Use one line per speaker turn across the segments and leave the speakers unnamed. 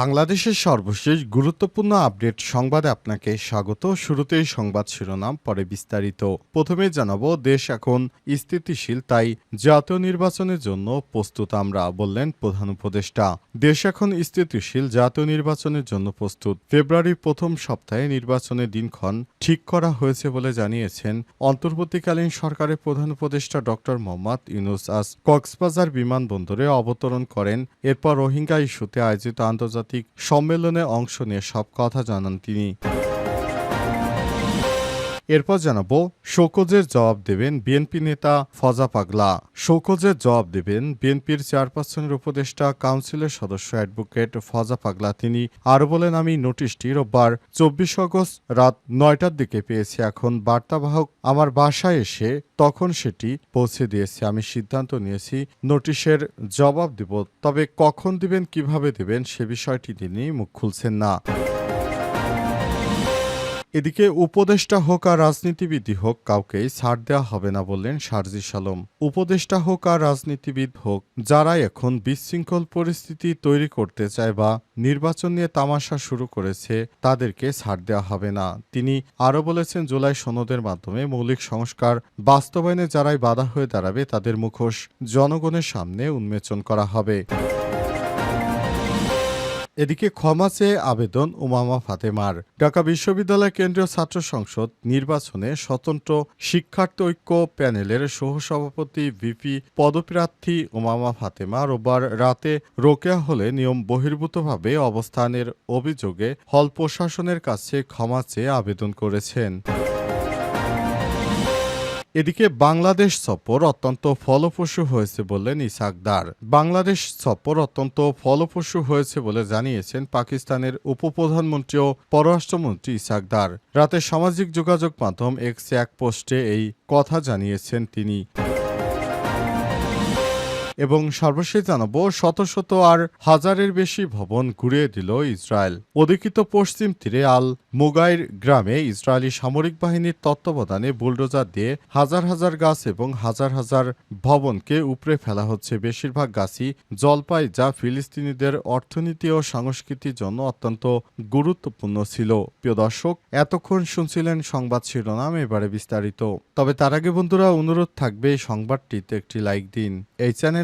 বাংলাদেশের সর্বশেষ গুরুত্বপূর্ণ আপডেট সংবাদে আপনাকে স্বাগত। শুরুতেই সংবাদ শিরোনাম, পরে বিস্তারিত। প্রথমে জানাব, দেশ এখন স্থিতিশীল, তাই জাতীয় নির্বাচনের জন্য প্রস্তুত আমরা, বললেন প্রধান উপদেষ্টা। দেশ এখন স্থিতিশীল, জাতীয় নির্বাচনের জন্য প্রস্তুত। ফেব্রুয়ারির প্রথম সপ্তাহে নির্বাচনের দিনক্ষণ ঠিক করা হয়েছে বলে জানিয়েছেন অন্তর্বর্তীকালীন সরকারের প্রধান উপদেষ্টা ডক্টর মোহাম্মদ ইউনুস। আজ কক্সবাজার বিমানবন্দরে অবতরণ করেন। এরপর রোহিঙ্গা ইস্যুতে আয়োজিত আন্তর্জাতিক সম্মেলনে অংশ নিয়ে সব কথা জানান তিনি। এরপর জানাব, শোকজের জবাব দেবেন বিএনপি নেতা ফজা পাগলা। শোকজের জবাব দেবেন বিএনপির চেয়ারপারসনের উপদেষ্টা, কাউন্সিলের সদস্য অ্যাডভোকেট ফজা পাগলা। তিনি আরও বলেন, আমি নোটিশটি রোববার চব্বিশ আগস্ট রাত নয়টার দিকে পেয়েছি। এখন বার্তাবাহক আমার বাসায় এসে তখন সেটি পৌঁছে দিয়েছে। আমি সিদ্ধান্ত নিয়েছি নোটিশের জবাব দেব। তবে কখন দিবেন, কীভাবে দেবেন, সে বিষয়টি তিনি মুখ খুলছেন না। এদিকে উপদেষ্টা হোক আর রাজনীতিবিদই হোক, কাউকেই ছাড় দেওয়া হবে না বললেন শারজি সালম। উপদেষ্টা হোক আর রাজনীতিবিদ হোক যারা এখন বিশৃঙ্খল পরিস্থিতি তৈরি করতে চায় বা নির্বাচন নিয়ে তামাশা শুরু করেছে, তাদেরকে ছাড় দেওয়া হবে না। তিনি আরও বলেছেন, জুলাই সনদের মাধ্যমে মৌলিক সংস্কার বাস্তবায়নে যারাই বাধা হয়ে দাঁড়াবে, তাদের মুখোশ জনগণের সামনে উন্মোচন করা হবে। এদিকে ক্ষমা চেয়ে আবেদন উমামা ফাতেমার। ঢাকা বিশ্ববিদ্যালয় কেন্দ্রীয় ছাত্র সংসদ নির্বাচনে স্বতন্ত্র শিক্ষার্থী ঐক্য প্যানেলের সহসভাপতি ভিপি পদপ্রার্থী উমামা ফাতেমা রোববার রাতে রোকেয়া হলে নিয়ম বহির্ভূতভাবে অবস্থানের অভিযোগে হল প্রশাসনের কাছে ক্ষমা চেয়ে আবেদন করেছেন। এদিকে বাংলাদেশ সফর অত্যন্ত ফলপ্রসূ হয়েছে বললেন ইসাকদার বাংলাদেশ সফর অত্যন্ত ফলপ্রসূ হয়েছে বলে জানিয়েছেন পাকিস্তানের উপপ্রধানমন্ত্রী ও পররাষ্ট্রমন্ত্রী ইসাকদার রাতে সামাজিক যোগাযোগ মাধ্যম এক্স এক পোস্টে এই কথা জানিয়েছেন তিনি। এবং সর্বশেষ জানাব, শত শত আর হাজারের বেশি ভবন ঘুরিয়ে দিল ইসরায়েল। অধিকৃত পশ্চিম তীরে আল মুগাইর গ্রামে ইসরায়েলি সামরিক বাহিনীর তত্ত্বাবধানে বুলডোজার দিয়ে হাজার হাজার গাছ এবং হাজার হাজার ভবনকে উপড়ে ফেলা হচ্ছে। বেশিরভাগ গাছই জলপাই, যা ফিলিস্তিনিদের অর্থনীতি ও সংস্কৃতির জন্য অত্যন্ত গুরুত্বপূর্ণ ছিল। প্রিয় দর্শক, এতক্ষণ শুনছিলেন সংবাদ শিরোনাম, এবারে বিস্তারিত। তবে তার আগে বন্ধুরা, অনুরোধ থাকবে সংবাদটিতে একটি লাইক দিন। এই চ্যানেলে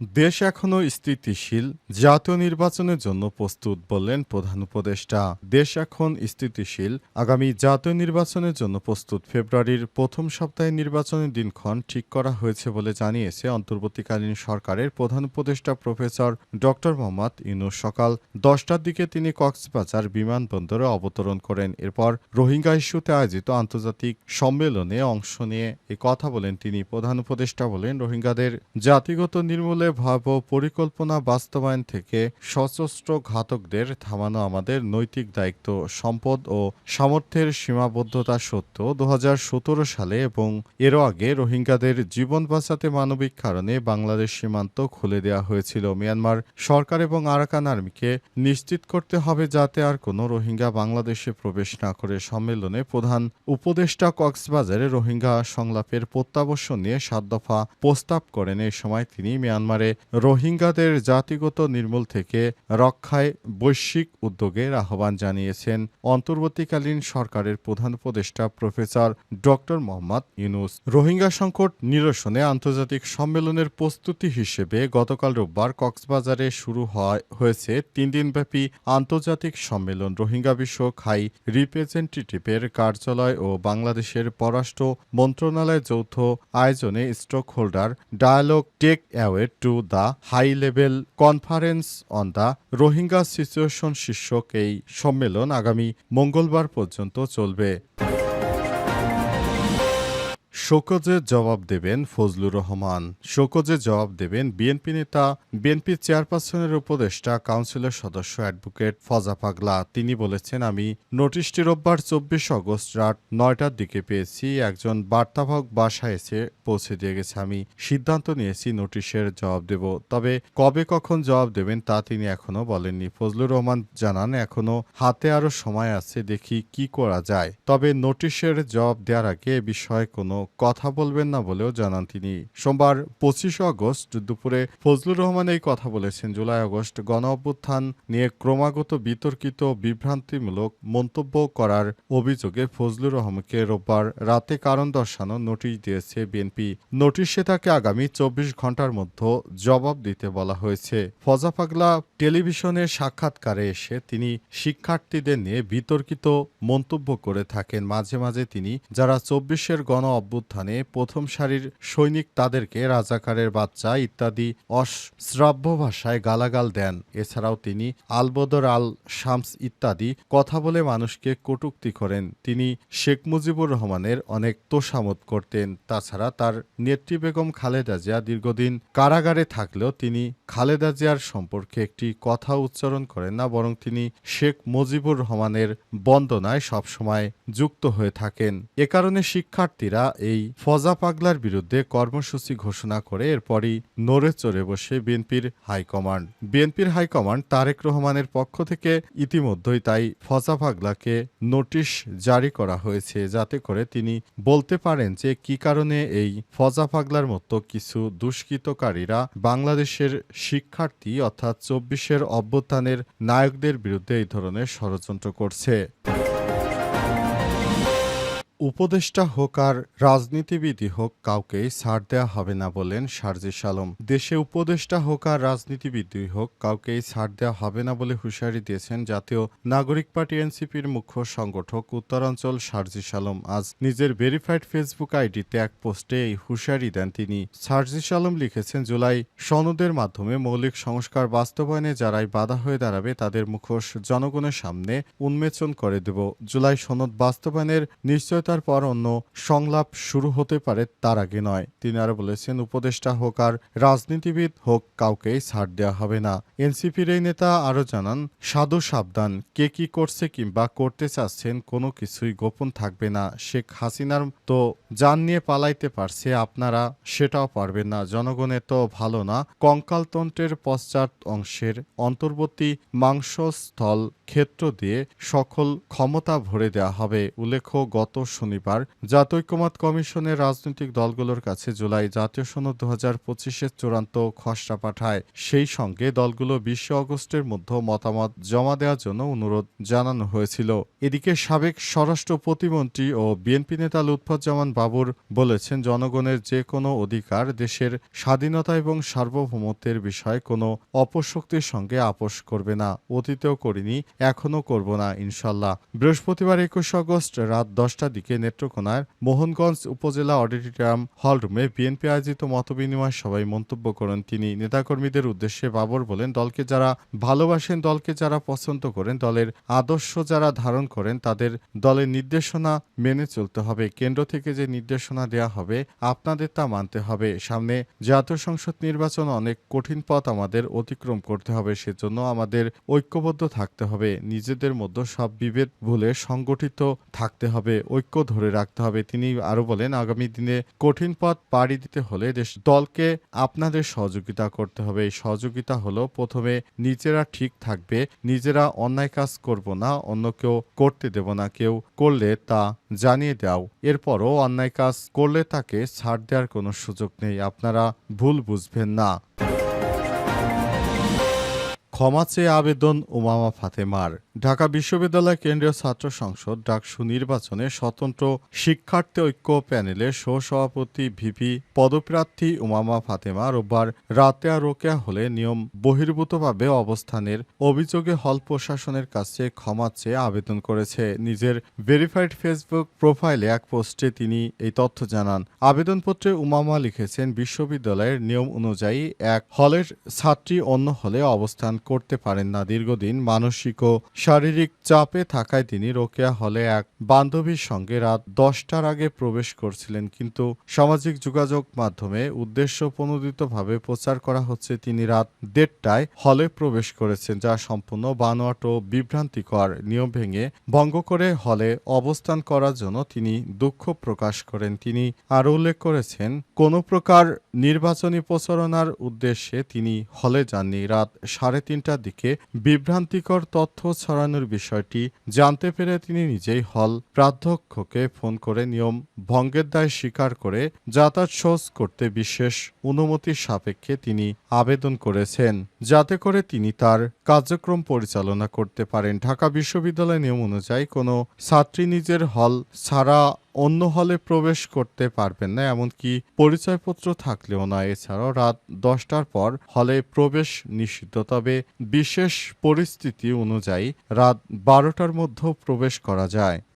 দেশ এখনও স্থিতিশীল, জাতীয় নির্বাচনের জন্য প্রস্তুত বললেন প্রধান উপদেষ্টা। দেশ এখন স্থিতিশীল, আগামী জাতীয় নির্বাচনের জন্য প্রস্তুত। ফেব্রুয়ারির প্রথম সপ্তাহে নির্বাচনের দিনক্ষণ ঠিক করা হয়েছে বলে জানিয়েছে অন্তর্বর্তীকালীন সরকারের প্রধান উপদেষ্টা প্রফেসর ডক্টর মোহাম্মদ ইউনুস। সকাল দশটার দিকে তিনি কক্সবাজার বিমানবন্দরে অবতরণ করেন। এরপর রোহিঙ্গা ইস্যুতে আয়োজিত আন্তর্জাতিক সম্মেলনে অংশ নিয়ে এ কথা বলেন তিনি। প্রধান উপদেষ্টা বলেন, রোহিঙ্গাদের জাতিগত নির্মূলে ভয়াবহ পরিকল্পনা বাস্তবায়ন থেকে সশস্ত্র ঘাতকদের থামানো আমাদের নৈতিক দায়িত্ব, সম্পদ ও সামর্থ্যের সীমাবদ্ধতা সত্ত্বেও দু হাজার সতেরো সালে এবং এরও আগে রোহিঙ্গাদের জীবন বাঁচাতে মানবিক কারণে বাংলাদেশ সীমান্ত খুলে দেওয়া হয়েছিল। মিয়ানমার সরকার এবং আরাকান আর্মিকে নিশ্চিত করতে হবে যাতে আর কোনো রোহিঙ্গা বাংলাদেশে প্রবেশ না করে। সম্মেলনে প্রধান উপদেষ্টা কক্সবাজারে রোহিঙ্গা সংলাপের প্রত্যাবর্ষণ নিয়ে সাত দফা প্রস্তাব করেন। এ সময় তিনি মিয়ানমারে রোহিঙ্গাদের জাতিগত নির্মূল থেকে রক্ষায় বৈশ্বিক উদ্যোগের আহ্বান জানিয়েছেন অন্তর্বর্তীকালীন সরকারের প্রধান উপদেষ্টা professor doctor Mohammad Yunus. Rohingya সংকট নিরসনে আন্তর্জাতিক সম্মেলনের প্রস্তুতি হিসেবে গতকাল রোববার কক্সবাজারে শুরু হয় হয়েছে তিন দিনব্যাপী আন্তর্জাতিক সম্মেলন। রোহিঙ্গা বিষয়ক হাই রিপ্রেজেন্টেটিভের কার্যালয় ও বাংলাদেশের পররাষ্ট্র মন্ত্রণালয় যৌথ আয়োজনে stakeholder dialogue take away to the high level conference on the Rohingya situation শীর্ষক এই সম্মেলন আগামী মঙ্গলবার পর্যন্ত চলবে। শোকজে জবাব দেবেন ফজলুর রহমান। শোকজে জবাব দেবেন বিএনপি নেতা, বিএনপি চেয়ারপারসনের উপদেষ্টা, কাউন্সিলের সদস্য অ্যাডভোকেট ফজা পাগলা। তিনি বলেছেন, আমি নোটিশটি রোববার চব্বিশ অগস্ট রাত নয়টার দিকে পেয়েছি। একজন বার্তাবাহক বাসায় এসে পৌঁছে দিয়ে গেছে। আমি সিদ্ধান্ত নিয়েছি নোটিশের জবাব দেব। তবে কবে কখন জবাব দেবেন তা তিনি এখনও বলেননি। ফজলুর রহমান জানান এখনও হাতে আরও সময় আছে, দেখি কি করা যায়। তবে নোটিশের জবাব দেওয়ার আগে এ বিষয়ে কোনো কথা বলবেন না বলেও জানান তিনি। সোমবার পঁচিশে আগস্ট দুপুরে ফজলুর রহমান এই কথা বলেছেন। জুলাই আগস্ট গণ অভ্যুত্থান নিয়ে ক্রমাগত বিতর্কিত, বিভ্রান্তিমূলক মন্তব্য করার অভিযোগে ফজলুর রহমানকে রোববার রাতে কারণ দর্শানো নোটিশ দিয়েছে বিএনপি। নোটিশে তাকে আগামী চব্বিশ ঘণ্টার মধ্যে জবাব দিতে বলা হয়েছে। ফজা পাগলা টেলিভিশনের সাক্ষাৎকারে এসে তিনি শিক্ষার্থীদের নিয়ে বিতর্কিত মন্তব্য করে থাকেন। মাঝে মাঝে তিনি, যারা চব্বিশের গণ অভ্যুত্থানে প্রথম সারির সৈনিক তাদেরকে রাজাকারের বাচ্চা ইত্যাদি অশ্রাব্য ভাষায় গালাগাল দেন। এছাড়াও তিনি আলবদর আল শামস ইত্যাদি কথা বলে মানুষকে কটূক্তি করেন। তিনি শেখ মুজিবুর রহমানের অনেক তোষামত করতেন। তাছাড়া তার নেত্রী বেগম খালেদা জিয়া দীর্ঘদিন কারাগারে থাকলেও তিনি খালেদা জিয়ার সম্পর্কে একটি কথা উচ্চারণ করেন না, বরং তিনি শেখ মুজিবুর রহমানের বন্দনায় সবসময় যুক্ত হয়ে থাকেন। এ কারণে শিক্ষার্থীরা এই ফজা পাগলার বিরুদ্ধে কর্মসূচি ঘোষণা করে এরপরই নড়ে চড়ে বসে বিএনপির হাইকমান্ড। বিএনপির হাইকমান্ড তারেক রহমানের পক্ষ থেকে ইতিমধ্যেই তাই ফজা পাগলাকে নোটিশ জারি করা হয়েছে যাতে করে তিনি বলতে পারেন যে কি কারণে এই ফজা পাগলার মতো কিছু দুষ্কৃতকারীরা বাংলাদেশের শিক্ষার্থী অর্থাৎ চব্বিশের অভ্যুত্থানের নায়কদের বিরুদ্ধে এই ধরনের ষড়যন্ত্র করছে। উপদেষ্টা হোক আর রাজনীতিবিদই হোক কাউকেই ছাড় দেওয়া হবে না বলেন সার্জিস আলম। দেশে উপদেষ্টা হোক আর রাজনীতিবিদই হোক কাউকেই ছাড় দেওয়া হবে না বলে হুঁশিয়ারি দিয়েছেন জাতীয় নাগরিক পার্টি এনসিপির মুখ্য সংগঠক উত্তরাঞ্চল সার্জিস আলম। আজ নিজের ভেরিফাইড ফেসবুক আইডিতে এক পোস্টে এই হুঁশিয়ারি দেন তিনি। সার্জিস আলম লিখেছেন, জুলাই সনদের মাধ্যমে মৌলিক সংস্কার বাস্তবায়নে যারাই বাধা হয়ে দাঁড়াবে তাদের মুখোশ জনগণের সামনে উন্মোচন করে দেব। জুলাই সনদ বাস্তবায়নের নিশ্চয়তার পর অন্য সংলাপ শুরু হতে পারে তার আগে নয়। তিনি আরও বলেছেন, উপদেষ্টা হোক আর রাজনীতিবিদ হোক, কাউকেই ছাড় দেওয়া হবে না। এনসিপির এই নেতা আরও জানান, সাধু সাবধান, কে কি করছে কিংবা করতে চাচ্ছেন কোনো কিছুই গোপন থাকবে না। শেখ হাসিনার তো যান নিয়ে পালাইতে পারছে, আপনারা সেটাও পারবেন না। জনগণের তো ভালো না। কঙ্কালতন্ত্রের পশ্চাৎ অংশের অন্তর্বর্তী মাংসস্থল ক্ষেত্র দিয়ে সকল ক্ষমতা ভরে দেওয়া হবে। উল্লেখ্য, গত শনিবার জাতীয় ঐক্যমত কমিশনের রাজনৈতিক দলগুলোর কাছে জুলাই জাতীয় সনদ দু হাজার পঁচিশের চূড়ান্ত খসড়া পাঠায়। সেই সঙ্গে দলগুলো বিশে অগস্টের মধ্যে মতামত জমা দেওয়ার জন্য অনুরোধ জানানো হয়েছিল। এদিকে সাবেক স্বরাষ্ট্র প্রতিমন্ত্রী ও বিএনপি নেতা লুৎফুজ্জামান বাবুর বলেছেন, জনগণের যে কোনো অধিকার দেশের স্বাধীনতা এবং সার্বভৌমত্বের বিষয়ে কোনো অপশক্তির সঙ্গে আপোষ করবে না। অতীতেও করিনি এখনও করব না, ইনশাল্লাহ। বৃহস্পতিবার একুশ আগস্ট রাত দশটার দিকে নেত্রকোনার মোহনগঞ্জ উপজেলা অডিটোরিয়াম হলরুমে বিএনপি আয়োজিত মতবিনিময় সভায় মন্তব্য করেন তিনি। নেতাকর্মীদের উদ্দেশ্যে বাবর বলেন, দলকে যারা ভালোবাসেন, দলকে যারা পছন্দ করেন, দলের আদর্শ যারা ধারণ করেন, তাদের দলের নির্দেশনা মেনে চলতে হবে। কেন্দ্র থেকে যে নির্দেশনা দেয়া হবে, আপনাদের তা মানতে হবে। সামনে জাতীয় সংসদ নির্বাচন অনেক কঠিন পথ আমাদের অতিক্রম করতে হবে। সেজন্য আমাদের ঐক্যবদ্ধ থাকতে হবে। নিজেদের মধ্যে সব বিভেদ ভুলে সংগঠিত থাকতে হবে। ঐক্য ধরে রাখতে হবে। তিনি আরও বলেন, আগামী দিনে কঠিন পথ পাড়ি দিতে হলে দেশ দলকে আপনাদের সহযোগিতা করতে হবে। এই সহযোগিতা হলো, প্রথমে নিজেরা ঠিক থাকবে, নিজেরা অন্যায় কাজ করব না, অন্য কেউ করতে দেব না। কেউ করলে তা জানিয়ে দাও। এরপরও অন্যায় কাজ করলে তাকে ছাড় দেওয়ার কোনো সুযোগ নেই। আপনারা ভুল বুঝবেন না। ক্ষমা চেয়ে আবেদন উমামা ফাতেমার। ঢাকা বিশ্ববিদ্যালয় কেন্দ্রীয় ছাত্র সংসদ ডাকসু নির্বাচনে স্বতন্ত্র শিক্ষার্থী ঐক্য প্যানেলের সহসভাপতি ভিপি পদপ্রার্থী উমামা ফাতেমা রোববার রাতেয়া রোকেয়া হলে নিয়ম বহির্ভূতভাবে অবস্থানের অভিযোগে হল প্রশাসনের কাছে ক্ষমা চেয়ে আবেদন করেছে। নিজের ভেরিফাইড ফেসবুক প্রোফাইলে এক পোস্টে তিনি এই তথ্য জানান। আবেদনপত্রে উমামা লিখেছেন, বিশ্ববিদ্যালয়ের নিয়ম অনুযায়ী এক হলের ছাত্রী অন্য হলে অবস্থান করতে পারেন না। দীর্ঘদিন মানসিক ও শারীরিক চাপে থাকায় তিনি রোকেয়া হলে এক বান্ধবীর সঙ্গে রাত দশটার আগে প্রবেশ করছিলেন। কিন্তু সামাজিক যোগাযোগ মাধ্যমে উদ্দেশ্য প্রণোদিতভাবে প্রচার করা হচ্ছে, তিনি রাত দেড়টায় হলে প্রবেশ করেছেন, যা সম্পূর্ণ বানোয়াট ও বিভ্রান্তিকর। নিয়ম ভেঙে ভঙ্গ করে হলে অবস্থান করার জন্য তিনি দুঃখ প্রকাশ করেন। তিনি আরও উল্লেখ করেছেন, কোনো প্রকার নির্বাচনী প্রচারণার উদ্দেশ্যে তিনি হলে যাননি। রাত সাড়ে তিনটার দিকে বিভ্রান্তিকর তথ্য ছড়ানোর বিষয়টি জানতে পেরে তিনি নিজেই হল প্রাধ্যক্ষকে ফোন করে নিয়ম ভঙ্গের দায় স্বীকার করে যাতায়াত সোজ করতে বিশেষ অনুমতির সাপেক্ষে তিনি আবেদন করেছেন। যাতে করে তিনি তার কার্যক্রম পরিচালনা করতে পারেন। ঢাকা বিশ্ববিদ্যালয় নিয়ম অনুযায়ী কোনো ছাত্রী নিজের হল ছাড়া অন্য হলে প্রবেশ করতে পারবেন না, এমনকি পরিচয়পত্র থাকলেও না। এছাড়াও রাত দশটার পর হলে প্রবেশ নিষিদ্ধ। তবে বিশেষ পরিস্থিতি অনুযায়ী রাত বারোটার মধ্যেও প্রবেশ করা যায়।